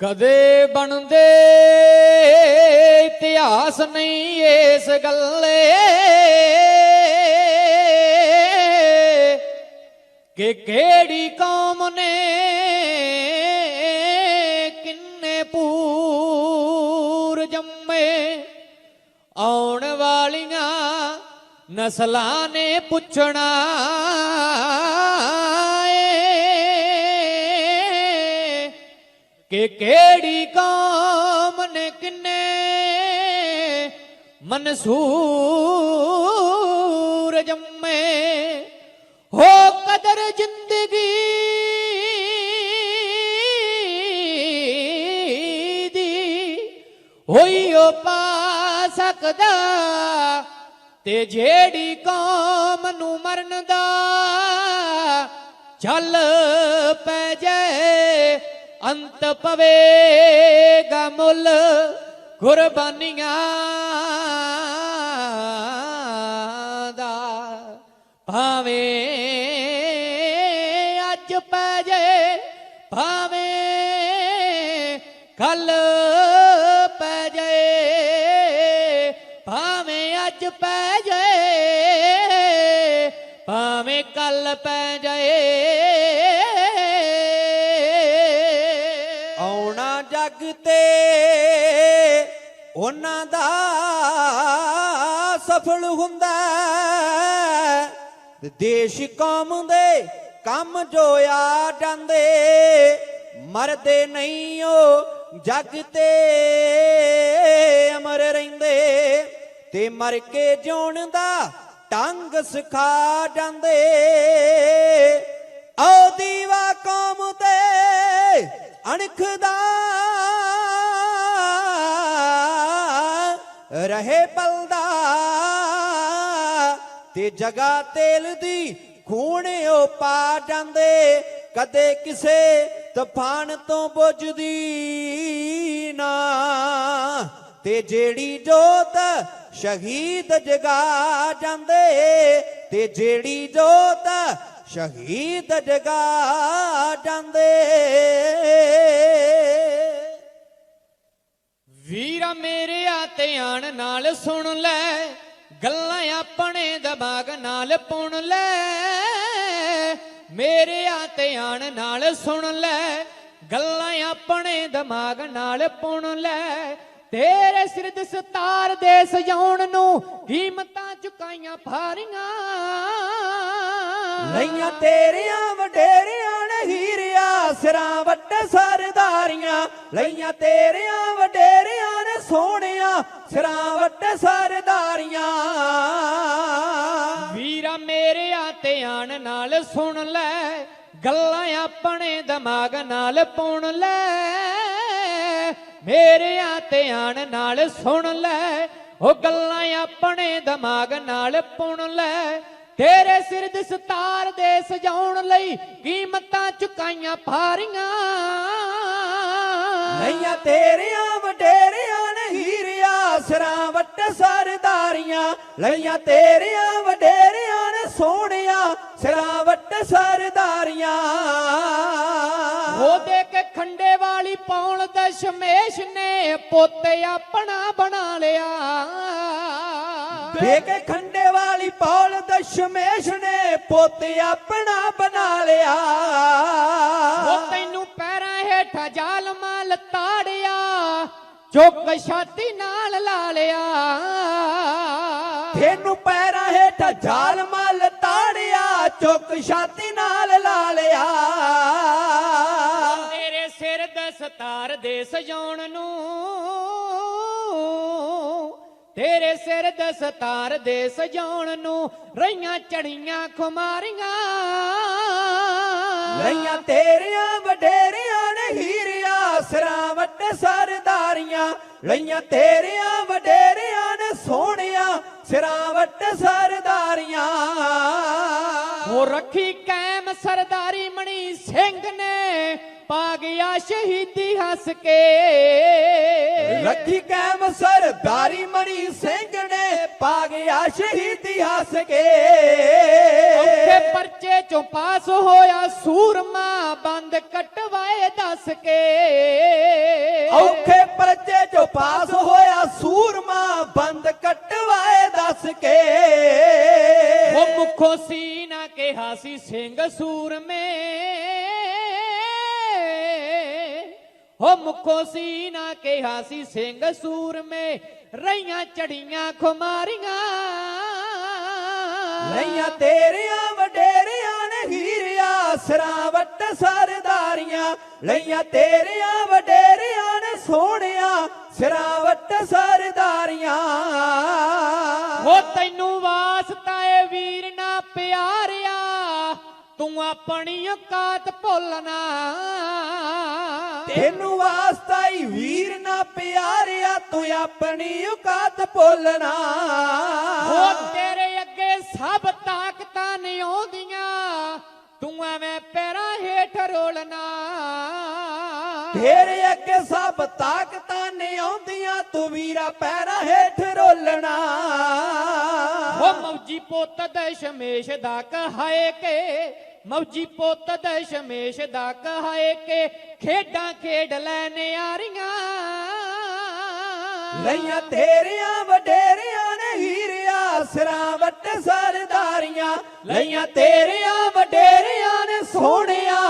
ਕਦੇ ਬਣਦੇ ਇਤਿਹਾਸ ਨਹੀਂ ਇਸ ਗੱਲੇ। ਕਿ ਕਿਹੜੀ ਕੌਮ ਨੇ, ਕਿੰਨੇ ਪੂਰ ਜੰਮੇ। ਆਉਣ ਵਾਲੀਆਂ ਨਸਲਾਂ ਨੇ ਪੁੱਛਣਾ ਕਿ ਕਿਹੜੀ ਕੌਮ ਨੇ ਕਿੰਨੇ ਮਨਸੂਰ ਜੰਮੇ? ਹੋ ਕਦਰ ਜ਼ਿੰਦਗੀ ਦੀ ਹੋਈ ਓ ਪਾ ਸਕਦਾ ਤੇ ਜਿਹੜੀ ਕਾਮ ਨੂੰ ਮਰਨ ਦਾ ਚੱਲ ਪੈ ਜਾਏ। ਅੰਤ ਪਵੇਗਾ ਮੁੱਲ ਕੁਰਬਾਨੀਆਂ ਦਾ। ਭਾਵੇਂ ਅੱਜ ਪੈ ਜੇ, ਭਾਵੇਂ ਕੱਲ ਪੈ ਜੇ, ਭਾਵੇਂ ਅੱਜ ਪੈ ਜੇ, ਭਾਵੇਂ ਕੱਲ ਪੈ ਜੇ ਆਉਣਾ ਉਹਨਾਂ ਦਾ ਸਫਲ ਹੁੰਦਾ ਤੇ ਦੇਸ਼ ਕੌਮ ਦੇ ਕੰਮ ਜੋ ਆ ਜਾਂਦੇ, ਮਰਦੇ ਨਹੀਂ ਉਹ ਜੱਗ ਤੇ ਅਮਰ ਰਹਿੰਦੇ। ਤੇ ਮਰ ਕੇ ਜਿਉਣ ਦਾ ਟੰਗ ਸਿਖਾ ਜਾਂਦੇ। ਆਓ ਦੀਵਾ ਕੌਮ ਤੇ ਅਣਖ ਦਾ ਰਹੇ ਬਲਦਾ ਤੇ ਜਗਾ ਤੇਲ ਦੀ ਖੂਨ ਉਹ ਪਾ ਜਾਂਦੇ। ਕਦੇ ਕਿਸੇ ਤੂਫਾਨ ਤੋਂ ਬੁਝਦੀ ਨਾ। ਤੇ ਜਿਹੜੀ ਜੋਤ ਸ਼ਹੀਦ ਜਗਾ ਜਾਂਦੇ, ਤੇ ਜਿਹੜੀ ਜੋਤ ਸ਼ਹੀਦ ਜਗਾ ਜਾਂਦੇ। ਵੀਰਾ ਮੇਰਿਆ ਧਿਆਨ ਨਾਲ ਸੁਣ ਲੈ, ਗੱਲਾਂ ਆਪਣੇ ਦਿਮਾਗ ਨਾਲ ਪੁਣ ਲੈ। ਮੇਰਿਆ ਧਿਆਨ ਨਾਲ ਸੁਣ ਲੈ, ਗੱਲਾਂ ਆਪਣੇ ਦਿਮਾਗ ਨਾਲ ਪੁਣ ਲੈ। ਤੇਰੇ ਸਿਰ ਦਸਤਾਰ ਦੇ ਸਜਾਉਣ ਨੂੰ ਕੀਮਤਾਂ ਚੁਕਾਈਆਂ ਭਾਰੀਆਂ। ਲਈਆਂ ਤੇਰੀਆਂ ਵਡੇਰੀਆਂ ਨੇ ਹੀਰਿਆ, ਸਿਰਾਂ ਵੱਟ ਸਰਦਾਰੀਆਂ। ਲਈਆਂ ਤੇਰੀਆਂ ਵਡੇਰੀਆਂ ਨੇ ਸੋਹਣਿਆ ਸਿਰਾਂ ਵੱਟ ਸਰਦਾਰੀਆਂ। ਵੀਰਾ ਮੇਰਿਆ ਧਿਆਨ ਨਾਲ ਸੁਣ ਲੈ ਗੱਲਾਂ ਆਪਣੇ ਦਿਮਾਗ ਨਾਲ ਪੁਣ ਲੈ। ਮੇਰਿਆ ਧਿਆਨ ਨਾਲ ਸੁਣ ਲੈ ਉਹ ਗੱਲਾਂ ਆਪਣੇ ਦਿਮਾਗ ਨਾਲ ਪੁਣ ਲੈ। ਤੇਰੇ ਸਿਰ ਦਸਤਾਰ ਦੇ ਸਜਾਉਣ ਲਈ ਕੀਮਤਾਂ ਚੁਕਾਈਆਂ ਭਾਰੀਆਂ। ਲਈਆਂ ਤੇਰੀਆਂ ਵਡੇਰੀਆਂ ਨੇ ਹੀਰਿਆ ਸਿਰਾਂ ਵੱਟ ਸਰਦਾਰੀਆਂ ਲਈਆਂ ਤੇਰੀਆਂ ਵਡੇਰੀਆਂ ਨੇ ਸੋਹਣਿਆ ਸਿਰਾਂ ਵੱਟ ਸਰਦਾਰੀਆਂ। ਉਹ ਦੇ ਕੇ ਖੰਡੇ ਵਾਲੀ ਪੌਣ ਦਸ਼ਮੇਸ਼ ਨੇ ਪੋਤੇ ਆਪਣਾ ਬਣਾ ਲਿਆ। ਦੇ ਕੇ ਖੰਡੇ ਵਾਲੀ ਪੌਲ ਦਸ਼ਮੇਸ਼ ਨੇ ਪੋਤੇ ਆਪਣਾ ਬਣਾ ਲਿਆ। ਚੁੱਕ ਛਾਤੀ ਨਾਲ ਲਾ ਲਿਆ। ਤੈਨੂੰ ਪੈਰਾਂ ਹੇਠ ਜਾਲ ਮਲ ਤਾੜਿਆ ਚੁੱਕ ਛਾਤੀ ਨਾਲ ਲਾ ਲਿਆ। ਤੇਰੇ ਸਿਰ ਦਸਤਾਰ ਦੇ ਸਜਾਉਣ ਨੂੰ ਤੇਰੇ ਸਿਰ ਦਸਤਾਰ ਦੇ ਸਜਾਉਣ ਨੂੰ ਰਈਆਂ ਚੜੀਆਂ ਖੁਮਾਰੀਆਂ। ਲਈਆਂ ਤੇਰੀਆਂ ਵਡੇਰੀਆਂ ਨੇ ਹੀਰਿਆ ਸਿਰਾਂ ਸਰਦਾਰੀਆਂ ਲਈਆਂ ਤੇਰੀਆਂ ਵਡੇਰੀਆਂ ਨੇ ਸੋਹਣਿਆ ਸਿਰਾਂ ਵੱਟ ਸਰਦਾਰੀਆਂ। ਉਹ ਰੱਖੀ ਕੈਮ ਸਰਦਾਰੀ ਮਣੀ ਸਿੰਘ ਨੇ ਪਾ ਗਿਆ ਸ਼ਹੀਦੀ ਹੱਸ ਕੇ। ਰੱਖੀ ਕੈਮ ਸਰਦਾਰੀ ਮਣੀ ਸਿੰਘ ਨੇ ਪਾ ਗਿਆ ਸ਼ਹੀਦੀ ਹੱਸ ਕੇ। ਔਖੇ ਪਰਚੇ ਚੋਂ ਪਾਸ ਹੋਇਆ ਸੂਰਮਾ ਬੰਦ ਕਟਵਾਏ ਦੱਸ ਕੇ। ਪਾਸ ਹੋਇਆ ਸੂਰਮਾ ਬੰਦ ਕਟਵਾਏ ਦੱਸ ਕੇ। ਉਹ ਮੁਖੋ ਸੀ ਨਾ ਕਿਹਾ ਸੀ ਸਿੰਘ ਸੂਰਮੇ। ਹੋ ਮੁਖੋ ਸੀ ਨਾ ਕਿਹਾ ਸੀ ਸਿੰਘ ਸੂਰਮੇ। ਰਈਆਂ ਚੜੀਆਂ ਖੁਮਾਰੀਆਂ। ਲਈਆਂ ਤੇਰੀਆਂ ਵਡੇਰੀਆਂ ਨੇ ਹੀਰਿਆ ਸਰਾਵਟ ਸਰਦਾਰੀਆਂ। ਲਈਆਂ ਤੇਰੀਆਂ ਵਡੇਰੀਆਂ ਨੇ ਸੋਹਣਿਆ ਸਰਾਵਟ ਸਰਦਾਰੀਆਂ। ਹੋ ਤੈਨੂੰ ਵਾਸਤਾ ਏ ਵੀਰ ਨਾ ਪਿਆਰਿਆ ਤੂੰ ਆਪਣੀ ਔਕਾਤ ਭੁੱਲਣਾ। ਤੈਨੂੰ ਵਾਸਤਾ ਹੀ ਵੀਰ ਨਾ ਪਿਆਰਿਆ ਤੂੰ ਆਪਣੀ ਔਕਾਤ ਭੁੱਲਣਾ। ਹੋ ਤੇਰੇ ਅੱਗੇ ਸਭ ਤਾਕਤਾਂ ਨਹੀਂ ਆਉਂਦੀਆਂ ਤੂੰ ਐਵੇਂ ਪੈਰਾਂ ਹੇਠ ਰੋਲਣਾ। ਤੇਰੇ ਅੱਗੇ ਸਭ ਤਾਕਤਾਂ ਨਹੀਂ ਆਉਂਦੀਆਂ ਤੂੰ ਵੀਰਾ ਪੈਰਾਂ ਹੇਠ ਰੋਲਣਾ। ਹੋ ਮੌਜੀ ਪੁੱਤ ਦਸ਼ਮੇਸ਼ ਦਾ ਕਹਾਏ ਕੇ ਮੌਜੀ ਪੁੱਤ ਦਸ਼ਮੇਸ਼ ਦਾ ਕਹਾਏ ਕੇ ਖੇਡਾਂ ਖੇਡ ਲੈ ਨਿਆਰੀਆਂ। ਲਈਆਂ ਤੇਰੀਆਂ ਵਡੇਰੀਆਂ ਨੇ ਹੀਰਿਆ ਸਿਰਾਂ ਵੱਟ ਸਰਦਾਰੀਆਂ। ਲਈਆਂ ਤੇਰੀਆਂ ਵਡੇਰੀਆਂ ਨੇ ਸੋਹਣਿਆ